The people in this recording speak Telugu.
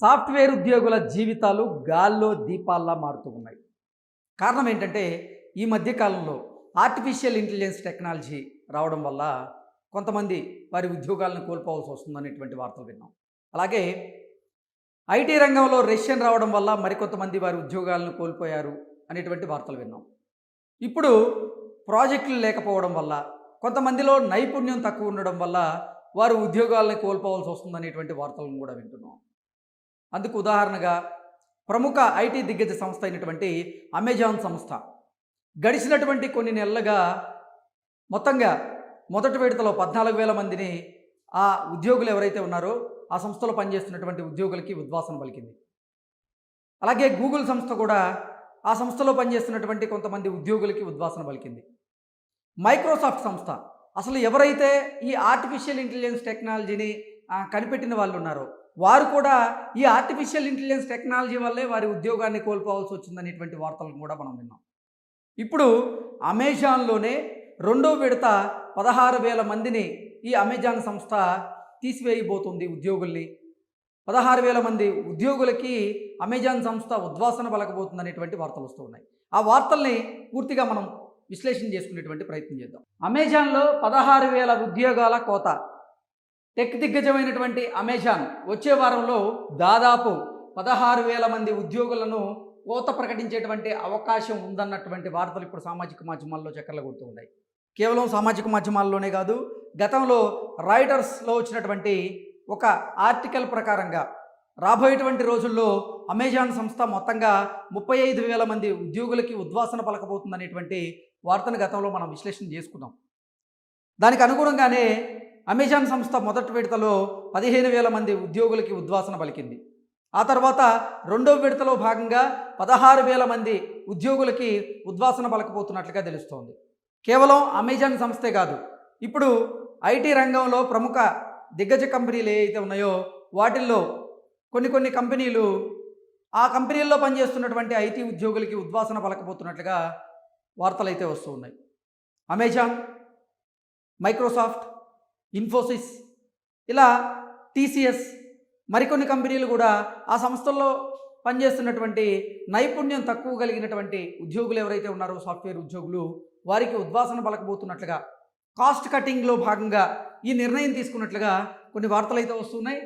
సాఫ్ట్వేర్ ఉద్యోగుల జీవితాలు గాల్లో దీపాల్లా మారుతూ ఉన్నాయి. కారణం ఏంటంటే ఈ మధ్యకాలంలో ఆర్టిఫిషియల్ ఇంటెలిజెన్స్ టెక్నాలజీ రావడం వల్ల కొంతమంది వారి ఉద్యోగాలను కోల్పోవాల్సి వస్తుందనేటువంటి వార్తలు విన్నాం. అలాగే ఐటీ రంగంలో రష్యన్ రావడం వల్ల మరికొంతమంది వారి ఉద్యోగాలను కోల్పోయారు అనేటువంటి వార్తలు విన్నాం. ఇప్పుడు ప్రాజెక్టులు లేకపోవడం వల్ల కొంతమందిలో నైపుణ్యం తక్కువ ఉండడం వల్ల వారు ఉద్యోగాలను కోల్పోవాల్సి వస్తుందనేటువంటి వార్తలను కూడా వింటున్నాం. అందుకు ఉదాహరణగా ప్రముఖ ఐటీ దిగ్గజ సంస్థ అయినటువంటి అమెజాన్ సంస్థ. గడిచినటువంటి కొన్ని నెలలుగా మొత్తంగా మొదటి విడతలో పద్నాలుగు వేల మందిని ఆ ఉద్యోగులు ఎవరైతే ఉన్నారో ఆ సంస్థలో పనిచేస్తున్నటువంటి ఉద్యోగులకి ఉద్వాసన పలికింది. అలాగే గూగుల్ సంస్థ కూడా ఆ సంస్థలో పనిచేస్తున్నటువంటి కొంతమంది ఉద్యోగులకి ఉద్వాసన పలికింది. మైక్రోసాఫ్ట్ సంస్థ. అసలు ఎవరైతే ఈ ఆర్టిఫిషియల్ ఇంటెలిజెన్స్ టెక్నాలజీని కనిపెట్టిన వాళ్ళు ఉన్నారో వారు కూడా ఈ ఆర్టిఫిషియల్ ఇంటెలిజెన్స్ టెక్నాలజీ వల్లే వారి ఉద్యోగాన్ని కోల్పోవాల్సి వచ్చిందనేటువంటి వార్తలను కూడా మనం విన్నాం. ఇప్పుడు అమెజాన్లోనే రెండో విడత పదహారు వేల మందిని ఈ అమెజాన్ సంస్థ తీసివేయబోతుంది ఉద్యోగుల్ని. పదహారు వేల మంది ఉద్యోగులకి అమెజాన్ సంస్థ ఉద్వాసన పలకబోతుంది అనేటువంటి వార్తలు వస్తూ ఉన్నాయి. ఆ వార్తల్ని పూర్తిగా మనం విశ్లేషణ చేసుకునేటువంటి ప్రయత్నం చేద్దాం. అమెజాన్లో పదహారు వేల ఉద్యోగాల కోత. టెక్ దిగ్గజమైనటువంటి అమెజాన్ వచ్చే వారంలో దాదాపు పదహారు వేల మంది ఉద్యోగులను కోత ప్రకటించేటువంటి అవకాశం ఉందన్నటువంటి వార్తలు ఇప్పుడు సామాజిక మాధ్యమాల్లో చక్కర్లు కొడుతూ ఉన్నాయి. కేవలం సామాజిక మాధ్యమాల్లోనే కాదు గతంలో రైటర్స్లో వచ్చినటువంటి ఒక ఆర్టికల్ ప్రకారంగా రాబోయేటువంటి రోజుల్లో అమెజాన్ సంస్థ మొత్తంగా ముప్పై ఐదు వేల మంది ఉద్యోగులకి ఉద్వాసన పలకబోతుందనేటువంటి వార్తను గతంలో మనం విశ్లేషణ చేసుకున్నాం. దానికి అనుగుణంగానే అమెజాన్ సంస్థ మొదటి విడతలో పదిహేను వేల మంది ఉద్యోగులకి ఉద్వాసన పలికింది. ఆ తర్వాత రెండో విడతలో భాగంగా పదహారు వేల మంది ఉద్యోగులకి ఉద్వాసన పలకపోతున్నట్లుగా తెలుస్తోంది. కేవలం అమెజాన్ సంస్థే కాదు ఇప్పుడు ఐటీ రంగంలో ప్రముఖ దిగ్గజ కంపెనీలు ఏవైతే ఉన్నాయో వాటిల్లో కొన్ని కొన్ని కంపెనీలు ఆ కంపెనీల్లో పనిచేస్తున్నటువంటి ఐటీ ఉద్యోగులకి ఉద్వాసన పలకపోతున్నట్లుగా వార్తలు అయితే వస్తూ ఉన్నాయి. అమెజాన్ మైక్రోసాఫ్ట్ ఇన్ఫోసిస్ ఇలా టీసీఎస్ మరికొన్ని కంపెనీలు కూడా ఆ సంస్థల్లో పనిచేస్తున్నటువంటి నైపుణ్యం తక్కువ కలిగినటువంటి ఉద్యోగులు ఎవరైతే ఉన్నారో సాఫ్ట్వేర్ ఉద్యోగులు వారికి ఉద్వాసన పలకబోతున్నట్లుగా కాస్ట్ కటింగ్లో భాగంగా ఈ నిర్ణయం తీసుకున్నట్లుగా కొన్ని వార్తలు అయితే వస్తున్నాయి.